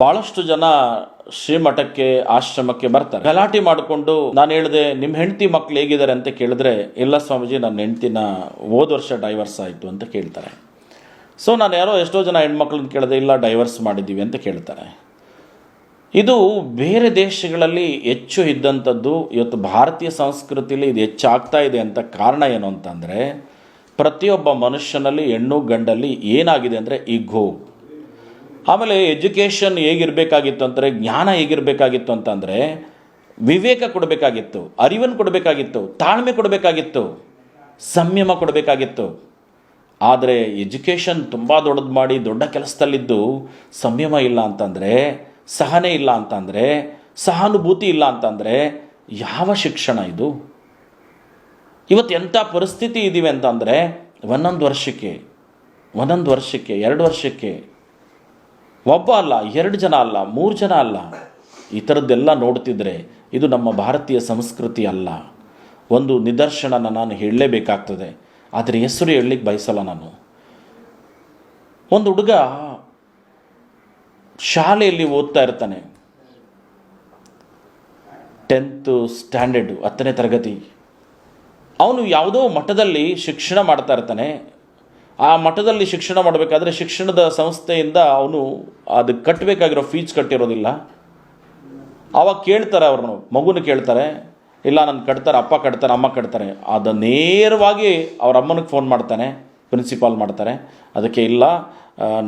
ಬಹಳಷ್ಟು ಜನ ಶ್ರೀಮಠಕ್ಕೆ, ಆಶ್ರಮಕ್ಕೆ ಬರ್ತಾರೆ. ಗಲಾಟೆ ಮಾಡಿಕೊಂಡು, ನಾನು ಹೇಳಿದೆ ನಿಮ್ಮ ಹೆಂಡತಿ ಮಕ್ಳು ಹೇಗಿದ್ದಾರೆ? ಅಂತ ಕೇಳಿದ್ರೆ, ಇಲ್ಲ ಸ್ವಾಮೀಜಿ, ನನ್ನ ಹೆಂಡ್ತಿನ ಹೋದ ವರ್ಷ ಡೈವರ್ಸ್ ಆಯಿತು, ಅಂತ ಕೇಳ್ತಾರೆ. ಸೊ ನಾನು ಯಾರೋ ಎಷ್ಟೋ ಜನ ಹೆಣ್ಮಕ್ಳನ್ನ ಕೇಳಿದೆ, ಇಲ್ಲ ಡೈವರ್ಸ್ ಮಾಡಿದ್ದೀವಿ, ಅಂತ ಕೇಳ್ತಾರೆ. ಇದು ಬೇರೆ ದೇಶಗಳಲ್ಲಿ ಹೆಚ್ಚು ಇದ್ದಂಥದ್ದು, ಇವತ್ತು ಭಾರತೀಯ ಸಂಸ್ಕೃತಿಯಲ್ಲಿ ಇದು ಹೆಚ್ಚಾಗ್ತಾ ಇದೆ ಅಂತ ಕಾರಣ ಏನು ಅಂತಂದರೆ, ಪ್ರತಿಯೊಬ್ಬ ಮನುಷ್ಯನಲ್ಲಿ, ಹೆಣ್ಣು ಗಂಡಲ್ಲಿ ಏನಾಗಿದೆ ಅಂದರೆ, ಈಗೋ. ಆಮೇಲೆ ಎಜುಕೇಷನ್ ಹೇಗಿರಬೇಕಾಗಿತ್ತು ಅಂದರೆ, ಜ್ಞಾನ ಹೇಗಿರಬೇಕಾಗಿತ್ತು ಅಂತಂದರೆ, ವಿವೇಕ ಕೊಡಬೇಕಾಗಿತ್ತು, ಅರಿವನ್ನು ಕೊಡಬೇಕಾಗಿತ್ತು, ತಾಳ್ಮೆ ಕೊಡಬೇಕಾಗಿತ್ತು, ಸಂಯಮ ಕೊಡಬೇಕಾಗಿತ್ತು. ಆದರೆ ಎಜುಕೇಷನ್ ತುಂಬ ದೊಡ್ಡದು ಮಾಡಿ ದೊಡ್ಡ ಕೆಲಸದಲ್ಲಿದ್ದು ಸಂಯಮ ಇಲ್ಲ ಅಂತಂದರೆ, ಸಹನೆ ಇಲ್ಲ ಅಂತಂದರೆ, ಸಹಾನುಭೂತಿ ಇಲ್ಲ ಅಂತಂದರೆ ಯಾವ ಶಿಕ್ಷಣ ಇದು? ಇವತ್ತು ಎಂಥ ಪರಿಸ್ಥಿತಿ ಇದ್ದೀವಿ ಅಂತಂದರೆ, ಒಂದೊಂದು ವರ್ಷಕ್ಕೆ ಒಂದೊಂದು ವರ್ಷಕ್ಕೆ, ಎರಡು ವರ್ಷಕ್ಕೆ ಒಬ್ಬ ಅಲ್ಲ, ಎರಡು ಜನ ಅಲ್ಲ, ಮೂರು ಜನ ಅಲ್ಲ. ಈ ಥರದ್ದೆಲ್ಲ ನೋಡ್ತಿದ್ರೆ ಇದು ನಮ್ಮ ಭಾರತೀಯ ಸಂಸ್ಕೃತಿ ಅಲ್ಲ. ಒಂದು ನಿದರ್ಶನನ ನಾನು ಹೇಳಲೇಬೇಕಾಗ್ತದೆ. ಆದರೆ ಹೆಸರು ಹೇಳಲಿಕ್ಕೆ ಬಯಸಲ್ಲ ನಾನು. ಒಂದು ಹುಡುಗ ಶಾಲೆಯಲ್ಲಿ ಓದ್ತಾ ಇರ್ತಾನೆ. ಟೆಂತು ಸ್ಟ್ಯಾಂಡರ್ಡು ಹತ್ತನೇ ತರಗತಿ. ಅವನು ಯಾವುದೋ ಮಠದಲ್ಲಿ ಶಿಕ್ಷಣ ಮಾಡ್ತಾ ಇರ್ತಾನೆ. ಆ ಮಠದಲ್ಲಿ ಶಿಕ್ಷಣ ಮಾಡಬೇಕಾದ್ರೆ ಶಿಕ್ಷಣದ ಸಂಸ್ಥೆಯಿಂದ ಅವನು ಅದು ಕಟ್ಟಬೇಕಾಗಿರೋ ಫೀಸ್ ಕಟ್ಟಿರೋದಿಲ್ಲ. ಅವಾಗ ಕೇಳ್ತಾರೆ ಅವ್ರನ್ನು, ಮಗುನ ಕೇಳ್ತಾರೆ, ಇಲ್ಲ ನಾನು ಕಟ್ತಾರೆ, ಅಪ್ಪ ಕಟ್ತಾರೆ, ಅಮ್ಮ ಕಟ್ತಾರೆ. ಅದು ನೇರವಾಗಿ ಅವ್ರ ಅಮ್ಮನಿಗೆ ಫೋನ್ ಮಾಡ್ತಾನೆ ಪ್ರಿನ್ಸಿಪಾಲ್ ಮಾಡ್ತಾರೆ. ಅದಕ್ಕೆ ಇಲ್ಲ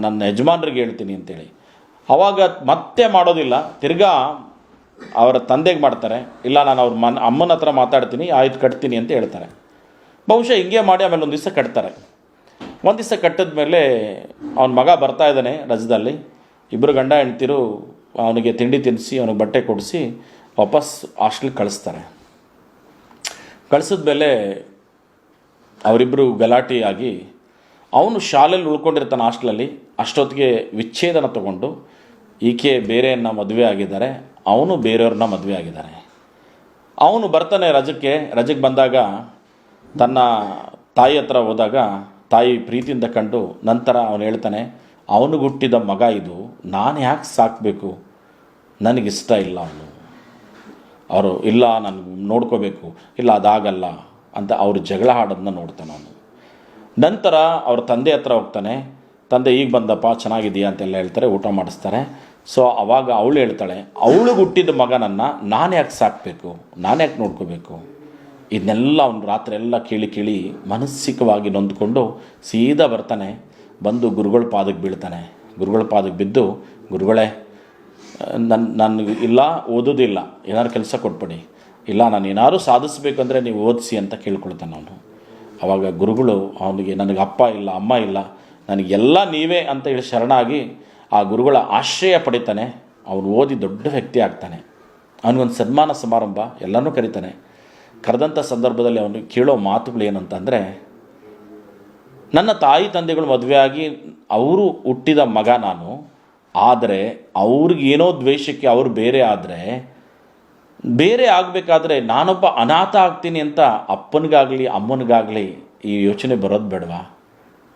ನನ್ನ ಯಜಮಾನ್ರಿಗೆ ಹೇಳ್ತೀನಿ ಅಂತೇಳಿ. ಅವಾಗ ಮತ್ತೆ ಮಾಡೋದಿಲ್ಲ. ತಿರ್ಗಾ ಅವರ ತಂದೆಗೆ ಮಾಡ್ತಾರೆ, ಇಲ್ಲ ನಾನು ಅವ್ರ ಮನ್, ಅಮ್ಮನ ಹತ್ರ ಮಾತಾಡ್ತೀನಿ, ಆಯ್ತು ಕಟ್ತೀನಿ ಅಂತ ಹೇಳ್ತಾರೆ. ಬಹುಶಃ ಹಿಂಗೆ ಮಾಡಿ ಆಮೇಲೆ ಒಂದು ದಿವಸ ಕಟ್ತಾರೆ. ಒಂದು ದಿವಸ ಕಟ್ಟಿದ ಮೇಲೆ ಅವನ ಮಗ ಬರ್ತಾ ಇದ್ದಾನೆ ರಜದಲ್ಲಿ. ಇಬ್ಬರು ಗಂಡ ಹೆಂಡ್ತಿರು ಅವನಿಗೆ ತಿಂಡಿ ತಿನ್ನಿಸಿ, ಅವನಿಗೆ ಬಟ್ಟೆ ಕೊಡಿಸಿ ವಾಪಸ್ ಹಾಸ್ಟೆಲ್ಗೆ ಕಳಿಸ್ತಾರೆ. ಕಳಿಸಿದ ಮೇಲೆ ಅವರಿಬ್ಬರು ಗಲಾಟೆಯಾಗಿ ಅವನು ಶಾಲೆಯಲ್ಲಿ ಉಳ್ಕೊಂಡಿರ್ತಾನೆ ಹಾಸ್ಟೆಲಲ್ಲಿ ಅಷ್ಟೊತ್ತಿಗೆ ವಿಚ್ಛೇದನ ತಗೊಂಡು ಈಕೆ ಬೇರೆಯನ್ನ ಮದುವೆ ಆಗಿದ್ದಾರೆ, ಅವನು ಬೇರೆಯವ್ರನ್ನ ಮದುವೆ ಆಗಿದ್ದಾರೆ. ಅವನು ಬರ್ತಾನೆ ರಜಕ್ಕೆ ರಜಕ್ಕೆ ಬಂದಾಗ ತನ್ನ ತಾಯಿ ಹತ್ರ ಹೋದಾಗ ತಾಯಿ ಪ್ರೀತಿಯಿಂದ ಕಂಡು ನಂತರ ಅವನು ಹೇಳ್ತಾನೆ, ಅವನು ಹುಟ್ಟಿದ ಮಗ ಇದು, ನಾನು ಯಾಕೆ ಸಾಕಬೇಕು? ನನಗಿಷ್ಟ ಇಲ್ಲ ಅವನು. ಅವರು, ಇಲ್ಲ, ನಾನು ನೋಡ್ಕೋಬೇಕು. ಇಲ್ಲ, ಅದಾಗಲ್ಲ ಅಂತ ಅವರು ಜಗಳ ಹಾಡೋದನ್ನ ನೋಡ್ತಾನೆ ಅವನು. ನಂತರ ಅವ್ರ ತಂದೆ ಹತ್ರ ಹೋಗ್ತಾನೆ, ತಂದೆ, ಈಗ ಬಂದಪ್ಪ ಚೆನ್ನಾಗಿದೆಯಾ ಅಂತೆಲ್ಲ ಹೇಳ್ತಾರೆ, ಊಟ ಮಾಡಿಸ್ತಾರೆ. ಸೊ, ಅವಾಗ ಅವಳು ಹೇಳ್ತಾಳೆ, ಅವಳು ಹುಟ್ಟಿದ ಮಗನನ್ನು ನಾನು ಯಾಕೆ ಸಾಕಬೇಕು? ನಾನು ಯಾಕೆ ನೋಡ್ಕೋಬೇಕು? ಇದನ್ನೆಲ್ಲ ಅವನು ರಾತ್ರಿ ಎಲ್ಲ ಕೇಳಿ ಕೇಳಿ ಮಾನಸಿಕವಾಗಿ ನೊಂದ್ಕೊಂಡು ಸೀದಾ ಬರ್ತಾನೆ, ಬಂದು ಗುರುಗಳ ಪಾದಕ್ಕೆ ಬೀಳ್ತಾನೆ. ಗುರುಗಳ ಪಾದಕ್ಕೆ ಬಿದ್ದು, ಗುರುಗಳೇ ನನ್ನ ನನಗೆ ಇಲ್ಲ ಓದೋದಿಲ್ಲ ಏನಾರು ಕೆಲಸ ಕೊಟ್ಬಿಡಿ. ಇಲ್ಲ, ನಾನು ಏನಾರು ಸಾಧಿಸ್ಬೇಕಂದ್ರೆ ನೀವು ಓದಿಸಿ ಅಂತ ಕೇಳ್ಕೊಳ್ತಾನೆ ಅವನು. ಆವಾಗ ಗುರುಗಳು ಅವನಿಗೆ, ನನಗೆ ಅಪ್ಪ ಇಲ್ಲ, ಅಮ್ಮ ಇಲ್ಲ ನನಗೆಲ್ಲ ನೀವೇ ಅಂತ ಹೇಳಿ ಶರಣಾಗಿ ಆ ಗುರುಗಳ ಆಶ್ರಯ ಪಡಿತಾನೆ. ಅವನು ಓದಿ ದೊಡ್ಡ ವ್ಯಕ್ತಿ ಆಗ್ತಾನೆ. ಅವನಿಗೊಂದು ಸನ್ಮಾನ ಸಮಾರಂಭ ಎಲ್ಲನೂ ಕರೀತಾನೆ. ಕರೆದಂಥ ಸಂದರ್ಭದಲ್ಲಿ ಅವನು ಕೇಳೋ ಮಾತುಗಳು ಏನಂತಂದರೆ ನನ್ನ ತಾಯಿ ತಂದೆಗಳು ಮದುವೆಯಾಗಿ ಅವರು ಹುಟ್ಟಿದ ಮಗ ನಾನು, ಆದರೆ ಅವ್ರಿಗೇನೋ ದ್ವೇಷಕ್ಕೆ ಅವರು ಬೇರೆ ಆದರೆ, ಬೇರೆ ಆಗಬೇಕಾದ್ರೆ ನಾನೊಬ್ಬ ಅನಾಥ ಆಗ್ತೀನಿ ಅಂತ ಅಪ್ಪನಿಗಾಗಲಿ, ಅಮ್ಮನಿಗಾಗಲಿ ಈ ಯೋಚನೆ ಬರೋದು ಬೇಡವಾ?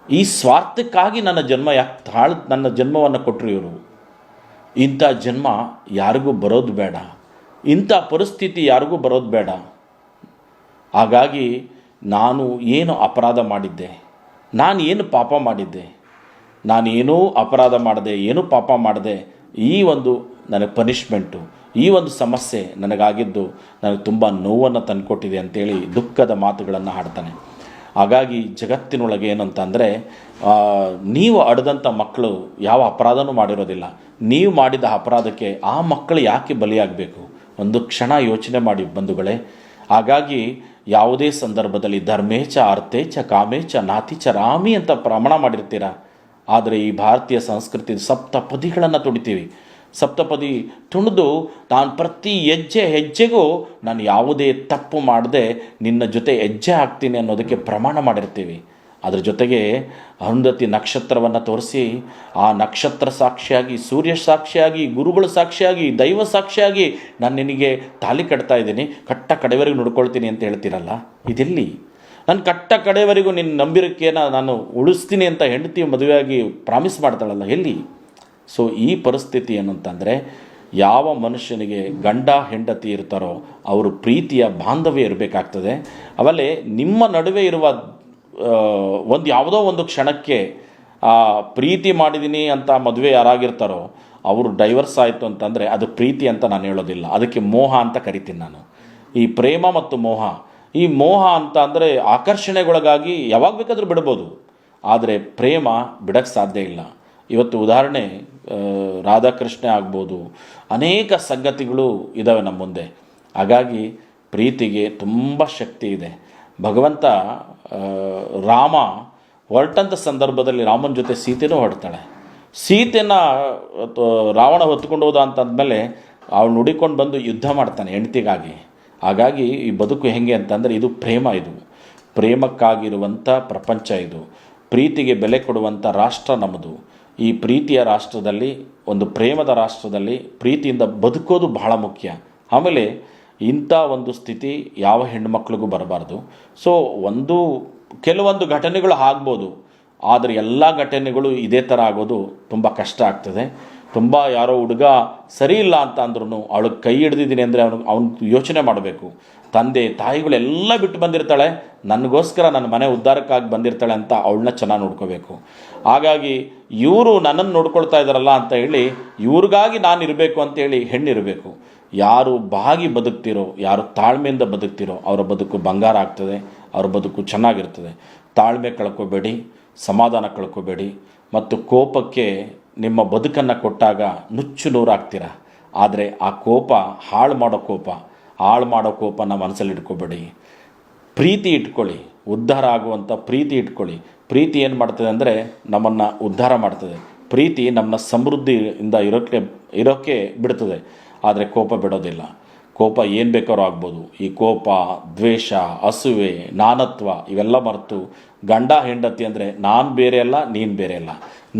ಈ ಸ್ವಾರ್ಥಕ್ಕಾಗಿ ನನ್ನ ಜನ್ಮ ಯಾಕೆ ತಾಳ್, ನನ್ನ ಜನ್ಮವನ್ನು ಕೊಟ್ಟರು ಇವರು. ಇಂಥ ಜನ್ಮ ಯಾರಿಗೂ ಬರೋದು ಬೇಡ. ಇಂಥ ಪರಿಸ್ಥಿತಿ ಯಾರಿಗೂ ಬರೋದು ಬೇಡ. ಹಾಗಾಗಿ ನಾನು ಏನು ಅಪರಾಧ ಮಾಡಿದ್ದೆ, ನಾನು ಏನು ಪಾಪ ಮಾಡಿದ್ದೆ, ನಾನು ಏನೂ ಅಪರಾಧ ಮಾಡಿದೆ, ಏನೂ ಪಾಪ ಮಾಡಿದೆ, ಈ ಒಂದು ನನಗೆ ಪನಿಷ್ಮೆಂಟು ಈ ಒಂದು ಸಮಸ್ಯೆ ನನಗಾಗಿದ್ದು ನನಗೆ ತುಂಬ ನೋವನ್ನು ತಂದುಕೊಟ್ಟಿದೆ ಅಂತೇಳಿ ದುಃಖದ ಮಾತುಗಳನ್ನು ಹಾಡ್ತಾನೆ. ಹಾಗಾಗಿ ಜಗತ್ತಿನೊಳಗೆ ಏನಂತಂದರೆ ನೀವು ಅಡ್ದಂಥ ಮಕ್ಕಳು ಯಾವ ಅಪರಾಧನೂ ಮಾಡಿರೋದಿಲ್ಲ. ನೀವು ಮಾಡಿದ ಅಪರಾಧಕ್ಕೆ ಆ ಮಕ್ಕಳು ಯಾಕೆ ಬಲಿಯಾಗಬೇಕು? ಒಂದು ಕ್ಷಣ ಯೋಚನೆ ಮಾಡಿ ಬಂಧುಗಳೇ. ಹಾಗಾಗಿ ಯಾವುದೇ ಸಂದರ್ಭದಲ್ಲಿ ಧರ್ಮೇಚ, ಅರ್ಥೇಚ, ಕಾಮೇಚ ನಾತಿಚ ರಾಮಿ ಅಂತ ಪ್ರಮಾಣ ಮಾಡಿರ್ತೀರ? ಆದರೆ ಈ ಭಾರತೀಯ ಸಂಸ್ಕೃತಿ ಸಪ್ತಪದಿಗಳನ್ನು ತುಡಿತೀವಿ. ಸಪ್ತಪದಿ ತುಣಿದು ನಾನು ಪ್ರತಿ ಹೆಜ್ಜೆ ಹೆಜ್ಜೆಗೂ ನಾನು ಯಾವುದೇ ತಪ್ಪು ಮಾಡದೆ ನಿನ್ನ ಜೊತೆ ಹೆಜ್ಜೆ ಹಾಕ್ತೀನಿ ಅನ್ನೋದಕ್ಕೆ ಪ್ರಮಾಣ ಮಾಡಿರ್ತೀವಿ. ಅದ್ರ ಜೊತೆಗೆ ಅರುಂಧತಿ ನಕ್ಷತ್ರವನ್ನು ತೋರಿಸಿ, ಆ ನಕ್ಷತ್ರ ಸಾಕ್ಷಿಯಾಗಿ, ಸೂರ್ಯ ಸಾಕ್ಷಿಯಾಗಿ, ಗುರುಗಳು ಸಾಕ್ಷಿಯಾಗಿ, ದೈವ ಸಾಕ್ಷಿಯಾಗಿ ನಾನು ನಿನಗೆ ತಾಲಿ ಕಟ್ತಾ ಇದ್ದೀನಿ. ಕಟ್ಟ ಕಡೆವರೆಗೂ ನೋಡ್ಕೊಳ್ತೀನಿ ಅಂತ ಹೇಳ್ತೀರಲ್ಲ? ಇದೆಲ್ಲಿ ನಾನು ಕಟ್ಟ ಕಡೆವರೆಗೂ ನಿನ್ನ ನಂಬಿರಿಕೆಯನ್ನು ನಾನು ಉಳಿಸ್ತೀನಿ ಅಂತ ಹೆಂಡತಿ ಮದುವೆಯಾಗಿ ಪ್ರಾಮಿಸ್ ಮಾಡ್ತಾಳಲ್ಲ ಎಲ್ಲಿ? ಸೊ ಈ ಪರಿಸ್ಥಿತಿ ಏನಂತಂದರೆ, ಯಾವ ಮನುಷ್ಯನಿಗೆ ಗಂಡ, ಹೆಂಡತಿ ಇರ್ತಾರೋ, ಅವರು ಪ್ರೀತಿಯ ಬಾಂಧವ್ಯ ಇರಬೇಕಾಗ್ತದೆ. ಆಮೇಲೆ ನಿಮ್ಮ ನಡುವೆ ಇರುವ ಒಂದು ಯಾವುದೋ ಒಂದು ಕ್ಷಣಕ್ಕೆ ಪ್ರೀತಿ ಮಾಡಿದ್ದೀನಿ ಅಂತ ಮದುವೆ ಯಾರಾಗಿರ್ತಾರೋ, ಅವರು ಡೈವರ್ಸ್ ಆಯಿತು ಅಂತಂದರೆ ಅದು ಪ್ರೀತಿ ಅಂತ ನಾನು ಹೇಳೋದಿಲ್ಲ. ಅದಕ್ಕೆ ಮೋಹ ಅಂತ ಕರಿತೀನಿ ನಾನು. ಈ ಪ್ರೇಮ ಮತ್ತು ಮೋಹ. ಈ ಮೋಹ ಅಂತ ಅಂದರೆ ಆಕರ್ಷಣೆಗೊಳಗಾಗಿ ಯಾವಾಗ ಬೇಕಾದರೂ ಬಿಡ್ಬೋದು. ಆದರೆ ಪ್ರೇಮ ಬಿಡಕ್ಕೆ ಸಾಧ್ಯ ಇಲ್ಲ. ಇವತ್ತು ಉದಾಹರಣೆ ರಾಧಾಕೃಷ್ಣ ಆಗ್ಬೋದು. ಅನೇಕ ಸಂಗತಿಗಳು ಇದ್ದಾವೆ ನಮ್ಮ ಮುಂದೆ. ಹಾಗಾಗಿ ಪ್ರೀತಿಗೆ ತುಂಬ ಶಕ್ತಿ ಇದೆ. ಭಗವಂತ ರಾಮ ಹೊರಟಂಥ ಸಂದರ್ಭದಲ್ಲಿ ರಾಮನ ಜೊತೆ ಸೀತೆನೂ ಹೊರಡ್ತಾಳೆ. ಸೀತೆನ ರಾವಣ ಹೊತ್ಕೊಂಡು ಹೋದ ಅಂತಂದಮೇಲೆ ಅವಳು ನುಡಿಕೊಂಡು ಬಂದು ಯುದ್ಧ ಮಾಡ್ತಾನೆ ಹೆಂಡ್ತಿಗಾಗಿ. ಹಾಗಾಗಿ ಈ ಬದುಕು ಹೆಂಗೆ ಅಂತಂದರೆ ಇದು ಪ್ರೇಮ ಇದು. ಪ್ರೇಮಕ್ಕಾಗಿರುವಂಥ ಪ್ರಪಂಚ ಇದು. ಪ್ರೀತಿಗೆ ಬೆಲೆ ಕೊಡುವಂಥ ರಾಷ್ಟ್ರ ನಮ್ಮದು. ಈ ಪ್ರೀತಿಯ ರಾಷ್ಟ್ರದಲ್ಲಿ, ಒಂದು ಪ್ರೇಮದ ರಾಷ್ಟ್ರದಲ್ಲಿ ಪ್ರೀತಿಯಿಂದ ಬದುಕೋದು ಬಹಳ ಮುಖ್ಯ. ಆಮೇಲೆ ಇಂಥ ಒಂದು ಸ್ಥಿತಿ ಯಾವ ಹೆಣ್ಣುಮಕ್ಳಿಗೂ ಬರಬಾರ್ದು. ಸೊ ಒಂದು, ಕೆಲವೊಂದು ಘಟನೆಗಳು ಆಗ್ಬೋದು. ಆದರೆ ಎಲ್ಲ ಘಟನೆಗಳು ಇದೇ ಥರ ಆಗೋದು ತುಂಬ ಕಷ್ಟ ಆಗ್ತದೆ. ತುಂಬ ಯಾರೋ ಹುಡುಗ ಸರಿ ಇಲ್ಲ ಅಂತ ಅಂದ್ರೂ ಅವಳಿಗೆ ಕೈ ಹಿಡ್ದಿದ್ದೀನಿ ಅಂದರೆ ಅವನು ಅವನು ಯೋಚನೆ ಮಾಡಬೇಕು. ತಂದೆ, ತಾಯಿಗಳೆಲ್ಲ ಬಿಟ್ಟು ಬಂದಿರ್ತಾಳೆ. ನನಗೋಸ್ಕರ ನನ್ನ ಮನೆ ಉದ್ಧಾರಕ್ಕಾಗಿ ಬಂದಿರ್ತಾಳೆ ಅಂತ ಅವಳನ್ನ ಚೆನ್ನಾಗಿ ನೋಡ್ಕೋಬೇಕು. ಹಾಗಾಗಿ ಇವರು ನನ್ನನ್ನು ನೋಡ್ಕೊಳ್ತಾ ಇದ್ದಾರಲ್ಲ ಅಂತ ಹೇಳಿ ಇವ್ರಿಗಾಗಿ ನಾನು ಇರಬೇಕು ಅಂತೇಳಿ ಹೆಣ್ಣಿರಬೇಕು. ಯಾರು ಬಾಗಿ ಬದುಕ್ತಿರೋ, ಯಾರು ತಾಳ್ಮೆಯಿಂದ ಬದುಕ್ತಿರೋ, ಅವರ ಬದುಕು ಬಂಗಾರ ಆಗ್ತದೆ, ಅವರ ಬದುಕು ಚೆನ್ನಾಗಿರ್ತದೆ. ತಾಳ್ಮೆ ಕಳ್ಕೋಬೇಡಿ, ಸಮಾಧಾನ ಕಳ್ಕೊಬೇಡಿ, ಮತ್ತು ಕೋಪಕ್ಕೆ ನಿಮ್ಮ ಬದುಕನ್ನು ಕೊಟ್ಟಾಗ ನುಚ್ಚು ನೂರಾಗ್ತೀರ? ಆದರೆ ಆ ಕೋಪ, ಹಾಳು ಮಾಡೋ ಕೋಪ, ಹಾಳು ಮಾಡೋ ಕೋಪನ ಮನಸ್ಸಲ್ಲಿ ಇಟ್ಕೋಬೇಡಿ. ಪ್ರೀತಿ ಇಟ್ಕೊಳ್ಳಿ, ಉದ್ಧಾರ ಆಗುವಂಥ ಪ್ರೀತಿ ಇಟ್ಕೊಳ್ಳಿ. ಪ್ರೀತಿ ಏನು ಮಾಡ್ತದೆ ಅಂದರೆ ನಮ್ಮನ್ನು ಉದ್ಧಾರ ಮಾಡ್ತದೆ. ಪ್ರೀತಿ ನಮ್ಮನ್ನ ಸಮೃದ್ಧಿಯಿಂದ ಇರೋಕ್ಕೆ ಇರೋಕ್ಕೆ ಬಿಡ್ತದೆ. ಆದರೆ ಕೋಪ ಬಿಡೋದಿಲ್ಲ. ಕೋಪ ಏನು ಬೇಕಾದ್ರೂ ಆಗ್ಬೋದು. ಈ ಕೋಪ, ದ್ವೇಷ ಹಸುವೆ ನಾನತ್ವ, ಇವೆಲ್ಲ ಮರೆತು ಗಂಡ, ಹೆಂಡತಿ ಅಂದರೆ ನಾನು ಬೇರೆ ಅಲ್ಲ, ನೀನು ಬೇರೆ ಅಲ್ಲ.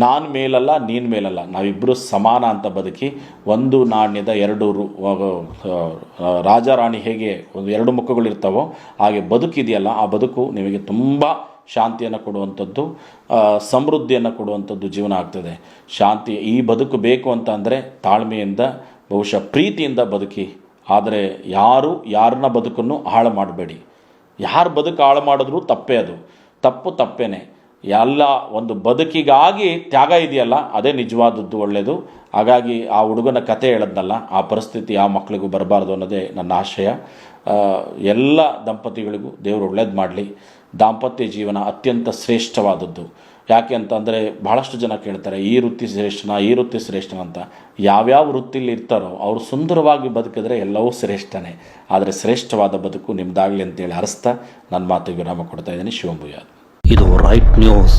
ನಾನು ಮೇಲಲ್ಲ, ನೀನು ಮೇಲಲ್ಲ. ನಾವಿಬ್ಬರು ಸಮಾನ ಅಂತ ಬದುಕಿ ಒಂದು ನಾಣ್ಯದ ಎರಡು ರಾಜ ರಾಣಿ ಹೇಗೆ ಒಂದು ಎರಡು ಮುಖಗಳಿರ್ತಾವೋ ಹಾಗೆ ಬದುಕಿದೆಯಲ್ಲ, ಆ ಬದುಕು ನಿಮಗೆ ತುಂಬ ಶಾಂತಿಯನ್ನು ಕೊಡುವಂಥದ್ದು ಸಮೃದ್ಧಿಯನ್ನು ಕೊಡುವಂಥದ್ದು ಜೀವನ ಆಗ್ತದೆ. ಶಾಂತಿ, ಈ ಬದುಕು ಬೇಕು ಅಂತ ಅಂದರೆ ತಾಳ್ಮೆಯಿಂದ ಬಹುಶಃ ಪ್ರೀತಿಯಿಂದ ಬದುಕಿ, ಆದರೆ ಯಾರು ಯಾರನ್ನ ಬದುಕನ್ನು ಹಾಳು ಮಾಡಬೇಡಿ. ಯಾರು ಬದುಕು ಹಾಳು ಮಾಡಿದ್ರೂ ತಪ್ಪೇ ಅದು. ತಪ್ಪು ತಪ್ಪೇನೆ. ಎಲ್ಲ ಒಂದು ಬದುಕಿಗಾಗಿ ತ್ಯಾಗ ಇದೆಯಲ್ಲ, ಅದೇ ನಿಜವಾದದ್ದು ಒಳ್ಳೆಯದು ಹಾಗಾಗಿ ಆ ಹುಡುಗನ ಕತೆ ಹೇಳದ್ನಲ್ಲ, ಆ ಪರಿಸ್ಥಿತಿ ಆ ಮಕ್ಕಳಿಗೂ ಬರಬಾರ್ದು ಅನ್ನೋದೇ ನನ್ನ ಆಶಯ. ಎಲ್ಲ ದಂಪತಿಗಳಿಗೂ ದೇವರು ಒಳ್ಳೇದು ಮಾಡಲಿ. ದಾಂಪತ್ಯ ಜೀವನ ಅತ್ಯಂತ ಶ್ರೇಷ್ಠವಾದದ್ದು. ಯಾಕೆ ಅಂತಂದರೆ ಭಾಳಷ್ಟು ಜನ ಕೇಳ್ತಾರೆ, ಈ ವೃತ್ತಿ ಶ್ರೇಷ್ಠನ, ಈ ವೃತ್ತಿ ಶ್ರೇಷ್ಠನ ಅಂತ. ಯಾವ್ಯಾವ ವೃತ್ತಿಲಿ ಇರ್ತಾರೋ ಅವರು ಸುಂದರವಾಗಿ ಬದುಕಿದ್ರೆ ಎಲ್ಲವೂ ಶ್ರೇಷ್ಠನೇ. ಆದರೆ ಶ್ರೇಷ್ಠವಾದ ಬದುಕು ನಿಮ್ದಾಗಲಿ ಅಂತೇಳಿ ಹರಿಸ್ತಾ ನನ್ನ ಮಾತಿಗೆ ವಿರಾಮ ಕೊಡ್ತಾ ಇದ್ದೀನಿ. ಶಿವಂಭುಯ ಇದು ರೈಟ್ ನ್ಯೂಸ್